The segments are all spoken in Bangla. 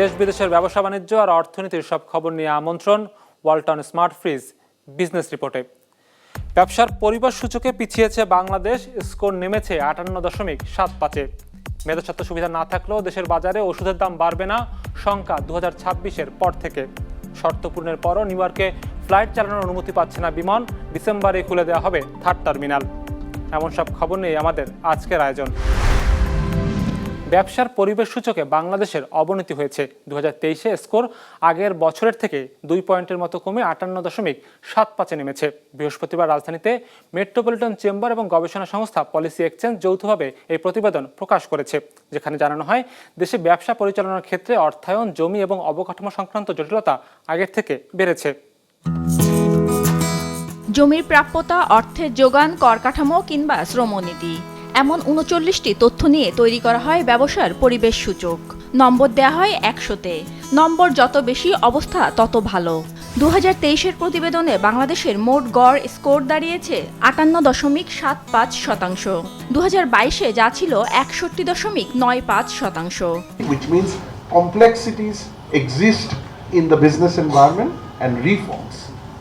দেশ বিদেশের ব্যবসা বাণিজ্য আর অর্থনীতির সব খবর নিয়ে আমন্ত্রণ ওয়ালটন স্মার্ট ফ্রিজ বিজনেস রিপোর্টে। ব্যবসার পরিবার সূচকে পিছিয়েছে বাংলাদেশ, স্কোর নেমেছে আটান্ন দশমিক সাত পাঁচে। মেধাস্বত্ব সুবিধা না থাকলেও দেশের বাজারে ওষুধের দাম বাড়বে না, শঙ্কা দু হাজার পর থেকে। শর্ত পূরণের পরও নিউ ইয়র্কে ফ্লাইট চালানোর অনুমতি পাচ্ছে না বিমান, ডিসেম্বরে খুলে দেওয়া হবে থার্ড টার্মিনাল। এমন সব খবর নিয়ে আমাদের আজকের আয়োজন। ব্যবসার পরিবেশ সূচকে বাংলাদেশের অবনতি হয়েছে। দু হাজার স্কোর আগের বছরের থেকে দুই পয়েন্টের মতো কমে আটান্ন দশমিক সাত পাঁচে নেমেছে। বৃহস্পতিবার রাজধানীতে মেট্রোপলিটন চেম্বার এবং গবেষণা সংস্থা পলিসি এক্সচেঞ্জ যৌথভাবে এই প্রতিবেদন প্রকাশ করেছে। যেখানে জানানো হয়, দেশে ব্যবসা পরিচালনার ক্ষেত্রে অর্থায়ন, জমি এবং অবকাঠামো সংক্রান্ত জটিলতা আগের থেকে বেড়েছে। জমির প্রাপ্যতা, অর্থের যোগান, কর কাঠামো কিংবা শ্রমনীতি এমন উনচল্লিশটি তথ্য নিয়ে তৈরি করা হয় ব্যবসার পরিবেশ সূচক। নম্বর দেয়া হয় একশোতে। নম্বর যত বেশি অবস্থা তত ভালো। দু হাজার প্রতিবেদনে বাংলাদেশের মোট গড় স্কোর দাঁড়িয়েছে আটান্ন দশমিক সাত পাঁচ শতাংশ। দু হাজার বাইশে যা ছিল একষট্টি দশমিক নয় পাঁচ শতাংশ। Complexities exist in the business environment and reforms.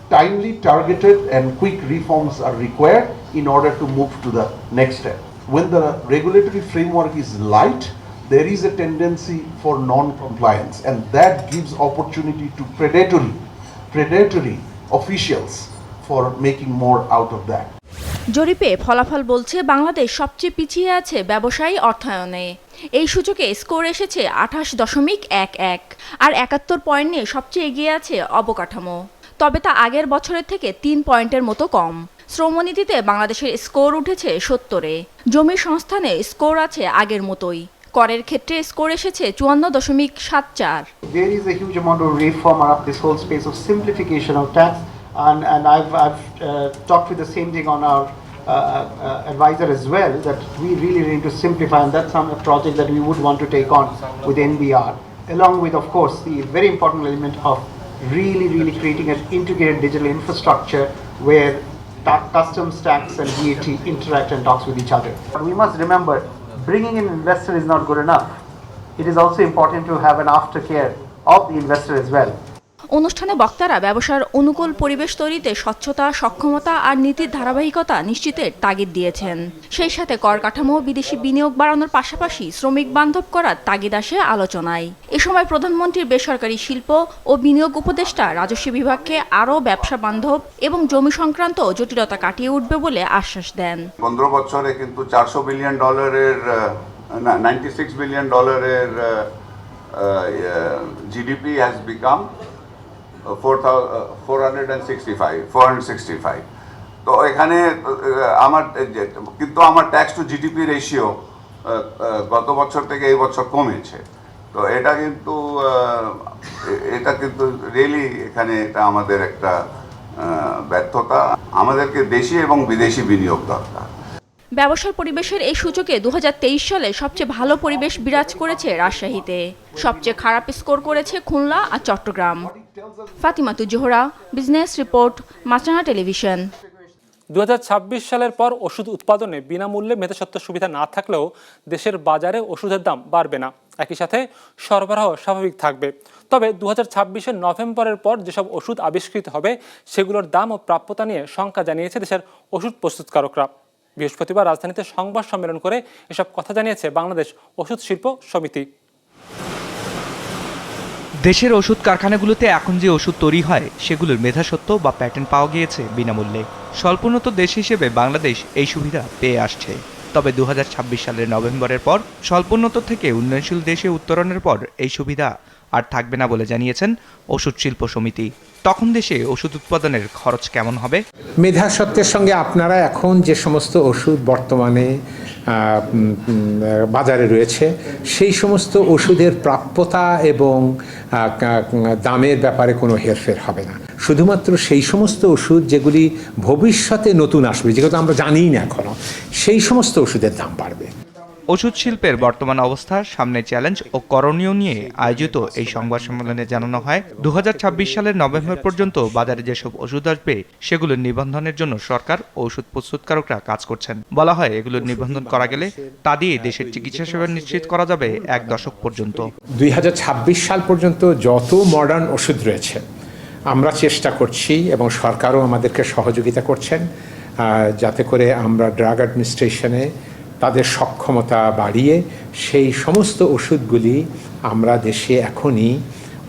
Timely, targeted, and quick reforms are required in order to move to the next step. When the regulatory framework is light, there is a tendency for non-compliance, and that gives opportunity to predatory, predatory officials for making more out of that. জরিপে ফলাফল বলছে বাংলাদেশ সবচেয়ে পিছিয়ে আছে ব্যবসায়ী অর্থায়নে এই সূচকে স্কোর এসেছে আঠাশ দশমিক এক এক আর একাত্তর পয়েন্ট নিয়ে সবচেয়ে এগিয়ে আছে অবকাঠামো তবে তা আগের বছরের থেকে তিন পয়েন্টের মতো কম শ্রমনীতিতে বাংলাদেশের স্কোর উঠেছে সত্তরে জমি সংস্থানে স্কোর আছে আগের মতোই করের ক্ষেত্রে স্কোর এসেছে চুয়ান্ন দশমিক সাত চার there is a huge amount of reform around this whole space of simplification of tax and, and I've, I've uh, talked with the same thing on our uh, uh, advisor as well that we really need to simplify and that's some a project that we would want to take on with NBR along with of course the very important element of really really creating an integrated digital infrastructure where ta- stacks and VAT interact and talks with each other. But we must remember bringing in investor is not good enough. It is also important to have an aftercare of the investor as well. অনুষ্ঠানে বক্তারা ব্যবসার অনুকূল পরিবেশ তৈরিতে স্বচ্ছতা, সক্ষমতা আর নীতির ধারাবাহিকতা নিশ্চিতের তাগিদ দিয়েছেন। সেই সাথে কর কাঠামো, বিদেশি বিনিয়োগ বাড়ানোর পাশাপাশি শ্রমিক বান্ধব করার তাগিদ আসে আলোচনায়। এ সময় প্রধানমন্ত্রীর বেসরকারি শিল্প ও বিনিয়োগ উপদেষ্টা রাজস্ব বিভাগকে আরও ব্যবসা বান্ধব এবং জমি সংক্রান্ত জটিলতা কাটিয়ে উঠবে বলে আশ্বাস দেন। পনেরো বছরে কিন্তু চারশো বিলিয়ন ডলারের নাইনটি সিক্স বিলিয়ন ডলারের GDP has become sixty five তো এখানে আমার কিন্তু আমার ট্যাক্স টু জিডিপি রেশিও গত বছর থেকে এই বছর কমেছে। তো এটা কিন্তু এটা কিন্তু রিয়েলি এখানে এটা আমাদের একটা ব্যর্থতা। আমাদেরকে দেশি এবং বিদেশি বিনিয়োগ দরকার। ব্যবসার পরিবেশের এই সূচকে দু হাজার তেইশ সালে সবচেয়ে ভালো পরিবেশ বিরাজ করেছে রাজশাহীতে। সবচেয়ে খারাপ স্কোর করেছে খুলনা আর চট্টগ্রাম। ফাতিমাতু জোহরা বিজনেস রিপোর্ট মাচানা টেলিভিশন। দু হাজার ছাব্বিশ সালের পর ওষুধ উৎপাদনে বিনামূল্যে মেধাসত্ব সুবিধা না থাকলেও দেশের বাজারে ওষুধের দাম বাড়বে না। একই সাথে সরবরাহ স্বাভাবিক থাকবে। তবে দু হাজার নভেম্বরের পর যেসব ওষুধ আবিষ্কৃত হবে, সেগুলোর দাম ও প্রাপ্যতা নিয়ে শঙ্কা জানিয়েছে দেশের ওষুধ প্রস্তুতকারকরা। বৃহস্পতিবার রাজধানীতে সংবাদ সম্মেলন করে এসব কথা জানিয়েছে বাংলাদেশ ওষুধ শিল্প সমিতি। দেশের ওষুধ কারখানাগুলোতে এখন যে ওষুধ তৈরি হয়, সেগুলোর মেধাসত্ত্ব বা প্যাটার্ন পাওয়া গিয়েছে বিনামূল্যে। স্বল্পোন্নত দেশ হিসেবে বাংলাদেশ এই সুবিধা পেয়ে আসছে। তবে দু হাজার ছাব্বিশ সালের নভেম্বরের পর স্বল্পোন্নত থেকে উন্নয়নশীল দেশে উত্তরণের পর এই সুবিধা আর থাকবে না বলে জানিয়েছেন ওষুধ শিল্প সমিতি। তখন দেশে ওষুধ উৎপাদনের খরচ কেমন হবে? মেধাসত্বের সঙ্গে আপনারা এখন যে সমস্ত ওষুধ বর্তমানে বাজারে রয়েছে, সেই সমস্ত ওষুধের প্রাপ্যতা এবং দামের ব্যাপারে কোনো হেরফের হবে না। শুধুমাত্র সেই সমস্ত ওষুধ যেগুলি ভবিষ্যতে নতুন আসবে, যেগুলো আমরা জানিই না এখনও, সেই সমস্ত ওষুধের দাম বাড়বে। ওষুধ শিল্পের বর্তমান অবস্থা, সামনে চ্যালেঞ্জ ও করণীয় নিয়ে আয়োজিত এই সংবাদ সম্মেলনে জানানো হয় দু হাজার ছাব্বিশ সালের নভেম্বর পর্যন্ত বাজারে যেসব ওষুধ আসবে, সেগুলোর নিবন্ধনের জন্য সরকার ওষুধ প্রস্তুতকারকরা কাজ করছেন। বলা হয়, এগুলোর নিবন্ধন করা গেলে তা দিয়ে দেশের চিকিৎসা সেবা নিশ্চিত করা যাবে এক দশক পর্যন্ত। দুই হাজার ছাব্বিশ সাল পর্যন্ত যত মডার্ন ওষুধ রয়েছে, আমরা চেষ্টা করছি এবং সরকারও আমাদেরকে সহযোগিতা করছেন যাতে করে আমরা ড্রাগ অ্যাডমিনিস্ট্রেশনে তাদের সক্ষমতা বাড়িয়ে সেই সমস্ত ওষুধগুলি আমরা দেশে এখনই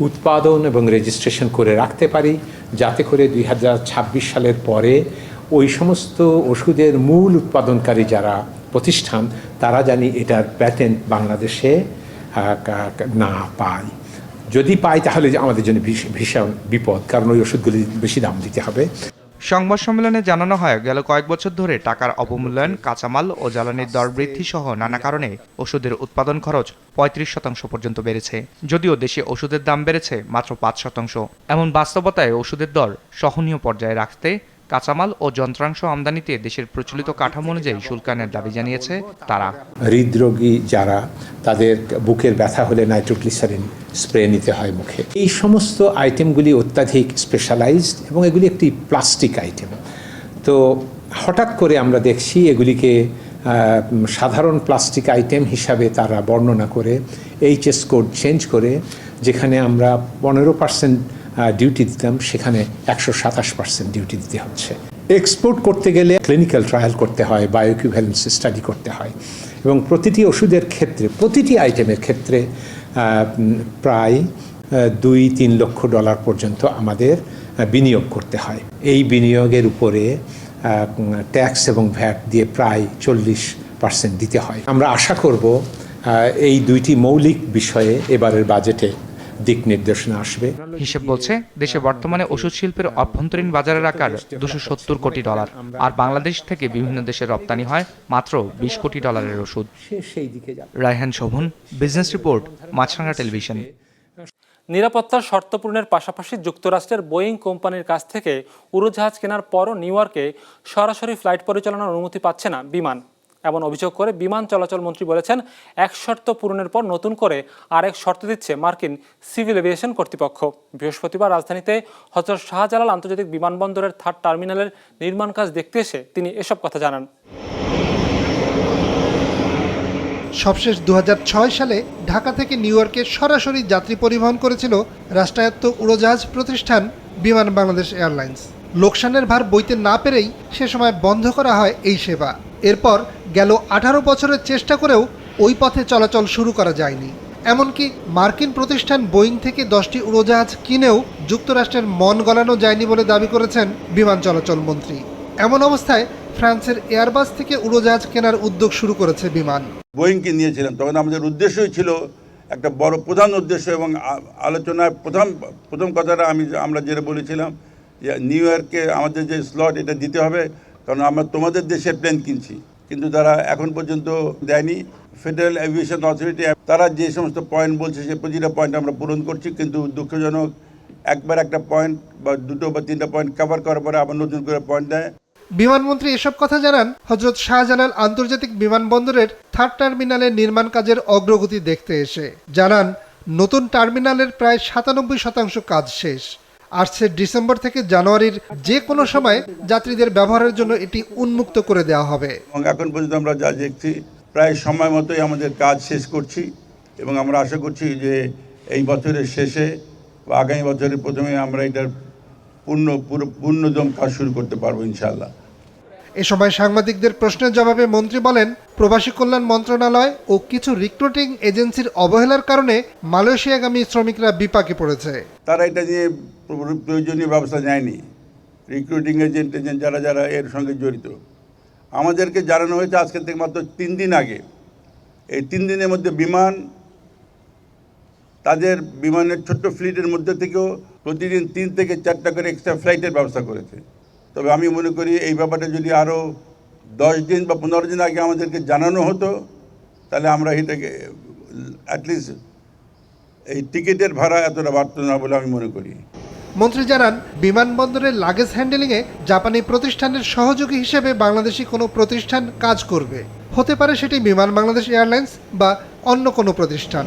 উৎপাদন এবং রেজিস্ট্রেশন করে রাখতে পারি। যাতে করে দুই হাজার ছাব্বিশ সালের পরে ওই সমস্ত ওষুধের মূল উৎপাদনকারী যারা প্রতিষ্ঠান, তারা জানি এটার প্যাটেন্ট বাংলাদেশে না পায়। যদি পাই তাহলে আমাদের জন্য ভীষ- ভীষণ বিপদ, কারণ ওই ওষুধগুলি বেশি দাম দিতে হবে। সংবাদ সম্মেলনে জানানো হয়, গেল কয়েক বছর ধরে টাকার অবমূল্যায়ন, কাঁচামাল ও জ্বালানির দর বৃদ্ধি সহ নানা কারণে ওষুধের উৎপাদন খরচ পঁয়ত্রিশ শতাংশ পর্যন্ত বেড়েছে। যদিও দেশে ওষুধের দাম বেড়েছে মাত্র পাঁচ শতাংশ। এমন বাস্তবতায় ওষুধের দর সহনীয় পর্যায়ে রাখতে কাঁচামাল ও যন্ত্রাংশ আমদানিতে দেশের প্রচলিত কাঠামো অনুযায়ী শুল্কায়নের দাবি জানিয়েছে তারা। হৃদরোগী যারা, তাদের বুকের ব্যথা হলে নাইট্রোগ্লিসারিন স্প্রে নিতে হয় মুখে। এই সমস্ত আইটেমগুলি অত্যাধিক স্পেশালাইজড এবং এগুলি একটি প্লাস্টিক আইটেম। তো হঠাৎ করে আমরা দেখছি এগুলিকে সাধারণ প্লাস্টিক আইটেম হিসাবে তারা বর্ণনা করে এইচএস কোড চেঞ্জ করে, যেখানে আমরা পনেরো পার্সেন্ট ডিউটি দিতাম সেখানে একশো সাতাশ পার্সেন্ট ডিউটি দিতে হচ্ছে। এক্সপোর্ট করতে গেলে ক্লিনিক্যাল ট্রায়াল করতে হয় বায়োকিভ্যালেন্স স্টাডি করতে হয়। এবং প্রতিটি ওষুধের ক্ষেত্রে, প্রতিটি আইটেমের ক্ষেত্রে প্রায় দুই তিন লক্ষ ডলার পর্যন্ত আমাদের বিনিয়োগ করতে হয়। এই বিনিয়োগের উপরে ট্যাক্স এবং ভ্যাট দিয়ে প্রায় চল্লিশ পার্সেন্ট দিতে হয়। আমরা আশা করব এই দুইটি মৌলিক বিষয়ে এবারের বাজেটে দিক নির্দেশনা আসবে। হিসেব বলছে দেশে বর্তমানে ওষুধ শিল্পের অভ্যন্তরীণ বাজারের আকার দুশো সত্তর কোটি ডলার আর বাংলাদেশ থেকে বিভিন্ন দেশে রপ্তানি হয় মাত্র বিশ কোটি ডলারের ওষুধ। Raihan Shovon business report Maasranga television. নিরাপত্তার শর্ত পূরণের পাশাপাশি যুক্তরাষ্ট্রের বোয়িং কোম্পানির কাছ থেকে উড়োজাহাজ কেনার পরও নিউ ইয়র্কে সরাসরি ফ্লাইট পরিচালনার অনুমতি পাচ্ছে না বিমান। এমন অভিযোগ করে বিমান চলাচল মন্ত্রী বলেছেন, এক শর্ত পূরণের পর নতুন করে আরেক শর্ত দিচ্ছে মার্কিন সিভিল এভিয়েশন কর্তৃপক্ষ। বৃহস্পতিবার রাজধানীতে হজরত শাহজালাল আন্তর্জাতিক বিমানবন্দরের থার্ড টার্মিনালের নির্মাণ কাজ দেখতে এসে তিনি এসব কথা জানান। সবশেষ দু হাজার ছয় সালে ঢাকা থেকে নিউ ইয়র্কে সরাসরি যাত্রী পরিবহন করেছিল রাষ্ট্রায়ত্ত উড়োজাহাজ প্রতিষ্ঠান বিমান বাংলাদেশ এয়ারলাইন্স। লোকসানের ভার বইতে না পেরেই সে সময় বন্ধ করা হয় এই সেবা। এরপর গেল আঠারো বছরের চেষ্টা করেও ওই পথে চলাচল শুরু করা যায়নি। এমনকি মার্কিন প্রতিষ্ঠান বোয়িং থেকে দশটি উড়োজাহাজ কিনেও যুক্তরাষ্ট্রের মন গলানো যায়নি বলে দাবি করেছেন বিমান চলাচল মন্ত্রী। এমন অবস্থায় ফ্রান্সের এয়ারবাস থেকে উড়োজাহাজ কেনার উদ্যোগ শুরু করেছে বিমান। বোয়িংকে নিয়েছিলাম, তখন আমাদের উদ্দেশ্যই ছিল একটা বড় প্রধান উদ্দেশ্য এবং আলোচনায় প্রথম প্রথম কথাটা আমি আমরা যেটা বলেছিলাম নিউ ইয়র্কে আমাদের যে স্লট এটা দিতে হবে, কারণ আমরা তোমাদের দেশের প্লেন কিনছি। কিন্তু তারা এখন পর্যন্ত দেয়নি ফেডারেল এভিয়েশন অথরিটি তারা যে সমস্ত পয়েন্ট বলছে, সে প্রতিটা পয়েন্ট আমরা পূরণ করছি, কিন্তু দুঃখজনক, একবার একটা পয়েন্ট বা দুটো বা তিনটা পয়েন্ট কভার করার পরে আবার নতুন করে পয়েন্ট দেয়। বিমানমন্ত্রী এসব কথা জানান, হজরত শাহজালাল আন্তর্জাতিক বিমানবন্দরের থার্ড টার্মিনালের নির্মাণ কাজের অগ্রগতি দেখতে এসে। জানান, নতুন টার্মিনালের প্রায় সাতানব্বই শতাংশ কাজ শেষ। আসছে ডিসেম্বর থেকে জানুয়ারির যে কোনো সময় যাত্রীদের ব্যবহারের জন্য এটি উন্মুক্ত করে দেওয়া হবে। এবং এখন পর্যন্ত আমরা যা দেখছি, প্রায় সময় মতোই আমাদের কাজ শেষ করছি এবং আমরা আশা করছি যে এই বছরের শেষে বা আগামী বছরের প্রথমে আমরা এটার পূর্ণ, পুরো, পূর্ণদম কাজ শুরু করতে পারব ইনশাআল্লাহ। এ সময় সাংবাদিকদের প্রশ্নের জবাবে মন্ত্রী বলেন, প্রবাসী কল্যাণ মন্ত্রণালয় ও কিছু রিক্রুটিং এজেন্সির অবহেলার কারণে মালয়েশিয়াগামী শ্রমিকরা বিপাকে পড়েছে। তারা এটা নিয়ে প্রয়োজনীয় ব্যবস্থা নেয়নি। রিক্রুটিং এজেন্ট এজেন্ট যারা যারা এর সঙ্গে জড়িত। আমাদেরকে জানানো হয়েছে আজকে থেকে মাত্র তিন দিন আগে। এই তিন দিনের মধ্যে বিমান, তাদের বিমানের ছোট্ট ফ্লিটের মধ্যে থেকেও প্রতিদিন তিন থেকে চারটা করে এক্সট্রা ফ্লাইটের ব্যবস্থা করেছে। তবে আমি মনে করি এই ব্যাপারটা যদি আরও দশ দিন বা পনেরো দিন আগে আমাদেরকে জানানো হতো, তাহলে আমরা এটাকে অ্যাটলিস্ট এই টিকিটের ভাড়া এতটা বাড়তো না বলে আমি মনে করি। মন্ত্রী জানান, বিমানবন্দরের লাগেজ হ্যান্ডেলিংয়ে জাপানি প্রতিষ্ঠানের সহযোগী হিসেবে বাংলাদেশি কোনো প্রতিষ্ঠান কাজ করবে। হতে পারে সেটি বিমান বাংলাদেশ এয়ারলাইন্স বা অন্য কোনো প্রতিষ্ঠান।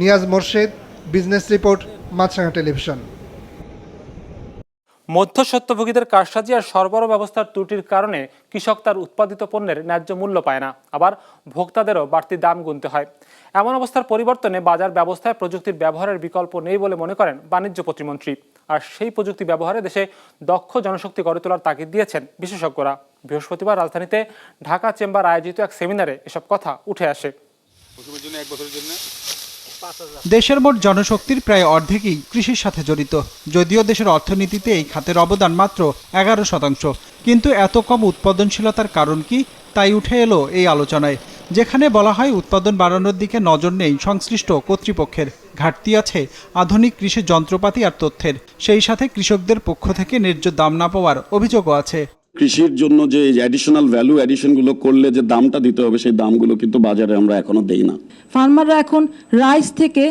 Niaz Morshed, business report, Maasranga television. মধ্যস্বত্বভোগীদের কারসাজি আর সরবরাহ ব্যবস্থার ত্রুটির কারণে কৃষক তার উৎপাদিত পণ্যের ন্যায্য মূল্য পায় না। আবার ভোক্তাদেরও বাড়তি দাম গুনতে হয়। এমন অবস্থার পরিবর্তনে বাজার ব্যবস্থায় প্রযুক্তির ব্যবহারের বিকল্প নেই বলে মনে করেন বাণিজ্য প্রতিমন্ত্রী। আর সেই প্রযুক্তি ব্যবহারে দেশে দক্ষ জনশক্তি গড়ে তোলার তাগিদ দিয়েছেন বিশেষজ্ঞরা। বৃহস্পতিবার রাজধানীতে ঢাকা চেম্বার আয়োজিত এক সেমিনারে এসব কথা উঠে আসে। দেশের মোট জনশক্তির প্রায় অর্ধেকই কৃষির সাথে জড়িত, যদিও দেশের অর্থনীতিতে এই খাতের অবদান মাত্র এগারো শতাংশ। কিন্তু এত কম উৎপাদনশীলতার কারণ কি, তাই উঠে এলো এই আলোচনায়, যেখানে বলা হয় উৎপাদন বাড়ানোর দিকে নজর নেই সংশ্লিষ্ট কর্তৃপক্ষের। ঘাটতি আছে আধুনিক কৃষি যন্ত্রপাতি আর তথ্যের, সেই সাথে কৃষকদের পক্ষ থেকে ন্যায্য দাম না পাওয়ার অভিযোগও আছে। কৃষির জন্য যে অ্যাডিশনাল ভ্যালু অ্যাডিশনগুলো করলে যে দামটা দিতে হবে সেই দামগুলো কিন্তু বাজারে আমরা এখনও দেই না। ফার্মাররা এখন রাইস থেকে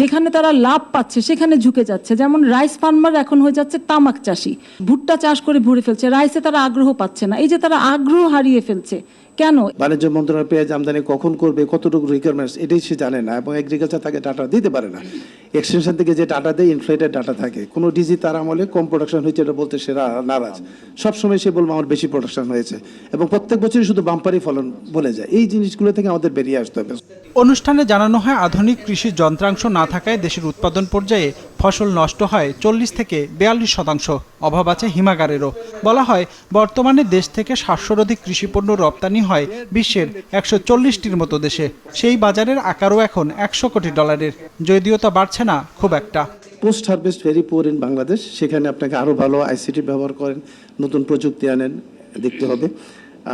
যেখানে তারা লাভ পাচ্ছে সেখানে ঝুঁকে যাচ্ছে। যেমন রাইস ফার্মার এখন হয়ে যাচ্ছে তামাক চাষি। ভুট্টা চাষ করে ভরে ফেলছে রাইসে তারা আগ্রহ পাচ্ছে না। এই যে তারা আগ্রহ হারিয়ে ফেলছে কেন? বাণিজ্য মন্ত্রণালয় পেঁয়াজ আমদানি কখন করবে কতটুকু রিকোয়ারমেন্টস এটাই সে জানে না এবং এগ্রিকালচার তাকে ডাটা দিতে পারে না। এক্সটেনশন থেকে যে ডাটা দেয় ইনফ্লেটেড ডাটা থাকে। কোনো ডিজি তার আমলে কম প্রোডাকশন হয়েছে, এটা বলতে সে নারাজ। সবসময় সে বলব, আমার বেশি প্রোডাকশন হয়েছে। এবং প্রত্যেক বছরই শুধু বাম্পারি ফলন বলে যায়। এই জিনিসগুলো থেকে আমাদের বেরিয়ে আসতে হবে। অনুষ্ঠানে জানানো হয়, আধুনিক কৃষি যন্ত্রাংশ না থাকায় দেশের উৎপাদন পর্যায়ে ফসল নষ্ট হয় চল্লিশ থেকে বিয়াল্লিশ শতাংশ। অভাব আছে হিমাগারেরও। বলা হয়, বর্তমানে দেশ থেকে সাতশোর অধিক কৃষিপণ্য রপ্তানি হয় বিশ্বের একশো চল্লিশটির মতো দেশে। সেই বাজারের আকারও এখন একশো কোটি ডলারের। যদিও তা বাড়ছে না খুব একটা। Post harvest very poor in Bangladesh সেখানে আপনাকে আরও ভালো আইসিটি ব্যবহার করেন নতুন প্রযুক্তি আনেন দেখতে হবে।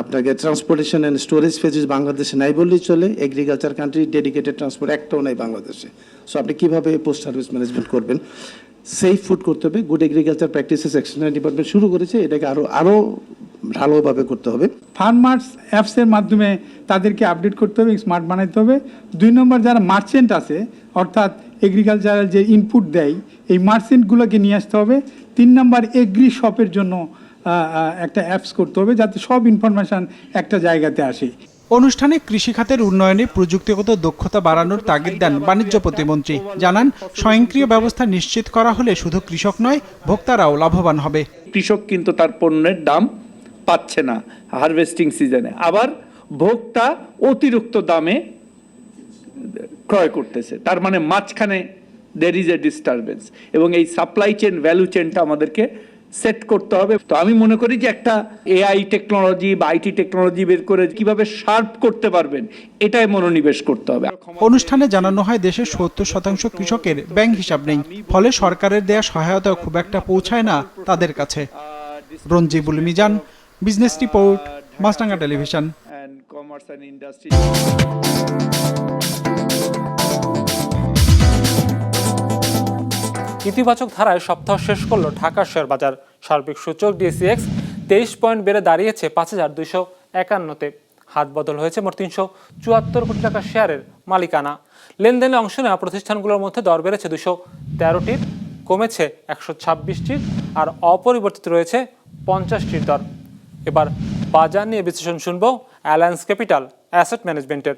আপনাকে ট্রান্সপোর্টেশন অ্যান্ড স্টোরেজ ফেজিস বাংলাদেশে নাই বললেই চলে এগ্রিকালচার কান্ট্রি ডেডিকেটেড ট্রান্সপোর্ট একটাও নাই বাংলাদেশে। সো আপনি কীভাবে পোস্ট সার্ভিস ম্যানেজমেন্ট করবেন? সেফ ফুড করতে হবে good agriculture practices extension department শুরু করেছে এটাকে আরও আরও ভালোভাবে করতে হবে। ফার্মার্স অ্যাপসের মাধ্যমে তাদেরকে আপডেট করতে হবে স্মার্ট বানাইতে হবে। দুই নম্বর যারা মার্চেন্ট আছে অর্থাৎ এগ্রিকালচারাল যে ইনপুট দেয় এই মার্চেন্টগুলোকে নিয়ে আসতে হবে। তিন নম্বর এগ্রি শপের জন্য একটা অ্যাপস করতে হবে যাতে সব ইনফরমেশান একটা জায়গাতে আসে। অনুষ্ঠানে কৃষি খাতের উন্নয়নে প্রযুক্তিগত দক্ষতা বাড়ানোর তাগিদ দেন বাণিজ্য প্রতিমন্ত্রী। জানান স্বয়ংক্রিয় ব্যবস্থা নিশ্চিত করা হলে শুধু কৃষক নয় ভোক্তারাও লাভবান হবে। কৃষক কিন্তু তার পণ্যের দাম পাচ্ছে না হারভেস্টিং সিজনে আবার ভোক্তা অতিরিক্ত দামে ক্রয় করতেছে। তার মানে মাঝখানে দের ইজ এ ডিস্টারবেন্স এবং এই সাপ্লাই চেন ভ্যালু চেনটা আমাদেরকে সেট করতে হবে। তো আমি মনে করি যে একটা এআই টেকনোলজি বা আইটি টেকনোলজি বের করে কীভাবে শার্প করতে পারবেন এটাই মনোনিবেশ করতে হবে। অনুষ্ঠানে জানানো হয় দেশের সত্তর শতাংশ কৃষকের ব্যাংক হিসাব নেই ফলে সরকারের দেয়া সহায়তা খুব একটা পৌঁছায় না তাদের কাছে। Ranjibul Mizan business report Maasranga television. And commerce and industry ইতিবাচক ধারায় সপ্তাহ শেষ করল ঢাকার শেয়ার বাজার। সার্বিক সূচক ডিএসিএক্স তেইশ পয়েন্ট বেড়ে দাঁড়িয়েছে পাঁচ হাজার দুইশো একান্নতে। হাত বদল হয়েছে মোট তিনশো চুয়াত্তর কোটি টাকা শেয়ারের মালিকানা। লেনদেনে অংশ নেওয়া প্রতিষ্ঠানগুলোর মধ্যে দর বেড়েছে দুশো তেরোটির, কমেছে একশো ছাব্বিশটির আর অপরিবর্তিত রয়েছে পঞ্চাশটির দর। এবার বাজার নিয়ে বিশ্লেষণ শুনব অ্যালায়েন্স ক্যাপিটাল অ্যাসেট ম্যানেজমেন্টের।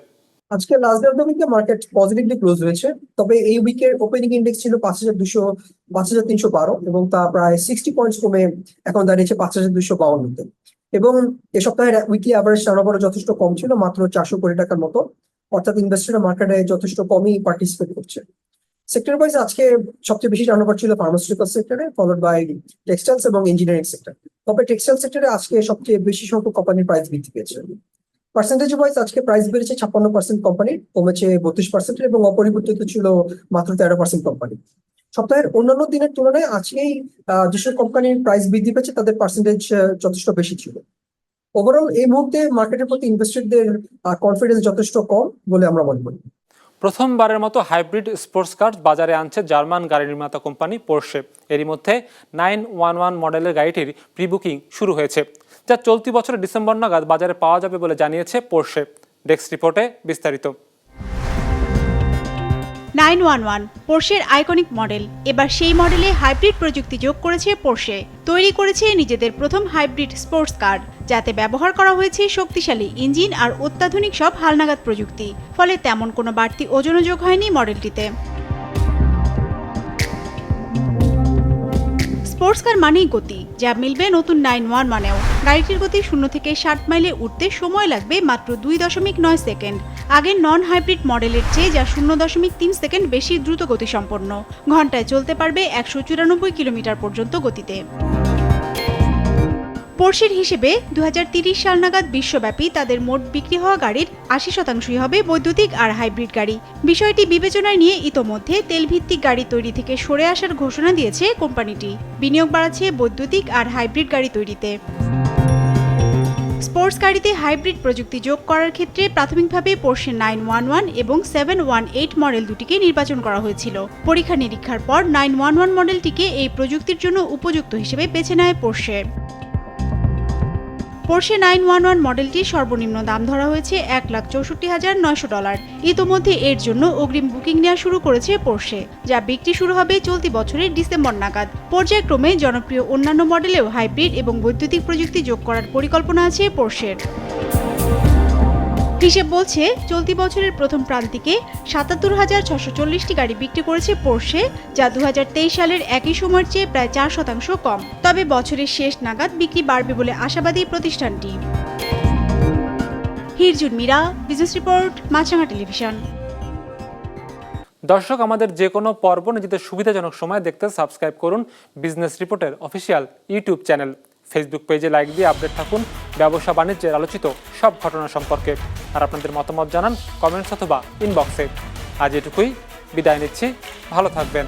আজকে লাস্ট অফ দ্য উইকে মার্কেট পজিটিভলি ক্লোজ হয়েছে। তবে এই উইকের ওপেনিং ইন্ডেক্স ছিল পাঁচ হাজার দুশো, পাঁচ হাজার তিনশো বারো এবং তা প্রায় সিক্সটি পয়েন্টস কমে এখন দাঁড়িয়েছে পাঁচ হাজার দুশো বাউন্নতে। এবং এ সপ্তাহের উইকলি অ্যাভারেজ টার্নওভার যথেষ্ট কম ছিল, মাত্র চারশো কোটি টাকার মতো। অর্থাৎ ইনভেস্টররা মার্কেটে যথেষ্ট কমই পার্টিসিপেট করছে। সেক্টর ওয়াইজ আজকে সবচেয়ে বেশি টার্নওভার ছিল ফার্মাসিউটিক্যাল সেক্টরে ফলোড বাই টেক্সটাইলস এবং ইঞ্জিনিয়ারিং সেক্টর তবে টেক্সটাইল সেক্টরে আজকে সবচেয়ে বেশি সংখ্যক কোম্পানির প্রাইস বৃদ্ধি পেয়েছে। পার্সেন্টেজ ওয়াইজ আজকে প্রাইস বেড়েছে ছাপ্পান্ন পার্সেন্ট কোম্পানি কমেছে বত্রিশ পার্সেন্ট এবং অপরিবর্তিত ছিল মাত্র তেরো পার্সেন্ট কোম্পানি সপ্তাহের অন্যান্য দিনের তুলনায় আজকেই যেসব কোম্পানির প্রাইস বৃদ্ধি পেয়েছে, তাদের পার্সেন্টেজ যথেষ্ট বেশি ছিল। ওভারঅল এই মুহূর্তে মার্কেটের প্রতি ইনভেস্টরদের কনফিডেন্স যথেষ্ট কম বলে আমরা মনে করি। প্রথমবারের মতো হাইব্রিড স্পোর্টস কার বাজারে আনছে জার্মান গাড়ি নির্মাতা কোম্পানি পোর্শে এরই মধ্যে নাইন ওয়ান ওয়ান মডেলের গাড়িটির প্রি বুকিং শুরু হয়েছে। যা চলতি বছরের ডিসেম্বর নাগাদ বাজারে পাওয়া যাবে বলে জানিয়েছে পোর্শে। ডেস্ক রিপোর্টে বিস্তারিত। নাইন ওয়ান ওয়ান, পোর্শের আইকনিক মডেল। এবার সেই মডেলে হাইব্রিড প্রযুক্তি যোগ করেছে পোর্শে। তৈরি করেছে নিজেদের প্রথম হাইব্রিড স্পোর্টস কার, যাতে ব্যবহার করা হয়েছে শক্তিশালী ইঞ্জিন আর অত্যাধুনিক সব হালনাগাদ প্রযুক্তি। ফলে তেমন কোনো বাড়তি ওজনও যোগ হয়নি মডেলটিতে। স্পোর্টস কার মানেই গতি। যা মিলবে নতুন নাইন ওয়ান মানেও। গাড়িটির গতি শূন্য থেকে ষাট মাইলে উঠতে সময় লাগবে মাত্র দুই দশমিক নয় সেকেন্ড। আগের নন হাইব্রিড মডেলের চেয়ে যা শূন্য দশমিক তিন সেকেন্ড বেশি দ্রুত গতিসম্পন্ন। ঘন্টায় চলতে পারবে একশো চুরানব্বই কিলোমিটার পর্যন্ত গতিতে। পোর্শের হিসেবে দু সাল নাগাদ বিশ্বব্যাপী তাদের মোট বিক্রি হওয়া গাড়ির আশি শতাংশই হবে বৈদ্যুতিক আর হাইব্রিড গাড়ি। বিষয়টি বিবেচনায় নিয়ে ইতোমধ্যে তেলভিত্তিক গাড়ি তৈরি থেকে সরে আসার ঘোষণা দিয়েছে কোম্পানিটি। বিনিয়োগ বাড়াচ্ছে বৈদ্যুতিক আর হাইব্রিড গাড়ি তৈরিতে। স্পোর্টস গাড়িতে হাইব্রিড প্রযুক্তি যোগ করার ক্ষেত্রে প্রাথমিকভাবে পোর্শে নাইন ওয়ান ওয়ান এবং সেভেন ওয়ান এইট মডেল দুটিকে নির্বাচন করা হয়েছিল। পরীক্ষা নিরীক্ষার পর নাইন ওয়ান ওয়ান মডেলটিকে এই প্রযুক্তির জন্য উপযুক্ত হিসেবে বেছে নেয় Porsche. Porsche nine one one মডেলটির সর্বনিম্ন দাম ধরা হয়েছে এক লাখ চৌষট্টি হাজার নয়শো ডলার। ইতোমধ্যে এর জন্য অগ্রিম বুকিং নেওয়া শুরু করেছে পোর্শে যা বিক্রি শুরু হবে চলতি বছরের ডিসেম্বর নাগাদ। পর্যায়ক্রমে জনপ্রিয় অন্যান্য মডেলেও হাইব্রিড এবং বৈদ্যুতিক প্রযুক্তি যোগ করার পরিকল্পনা আছে পোর্শের হিসেব বলছে, চলতি বছরের প্রথম প্রান্তিকে সাতাত্তর হাজার ছশো চল্লিশটি গাড়ি বিক্রি করেছে পোর্শে যা দু হাজার তেইশ সালের একই সময়ের চেয়ে প্রায় চার শতাংশ কম। তবে বছরের শেষ নাগাদ বিক্রি বাড়বে বলে আশাবাদী প্রতিষ্ঠানটি। Hirjun Mira, business report, Maasranga television. দর্শক, আমাদের যে কোনো পর্ব নিজেদের সুবিধাজনক সময় দেখতে সাবস্ক্রাইব করুন বিজনেস রিপোর্টের অফিসিয়াল ইউটিউব চ্যানেল। ফেসবুক পেজে লাইক দিয়ে আপডেট থাকুন। ব্যবসা বাণিজ্যের আলোচিত সব ঘটনা সম্পর্কে। আর আপনাদের মতামত জানান কমেন্টস অথবা ইনবক্সে আজ এটুকুই বিদায় নিচ্ছি ভালো থাকবেন।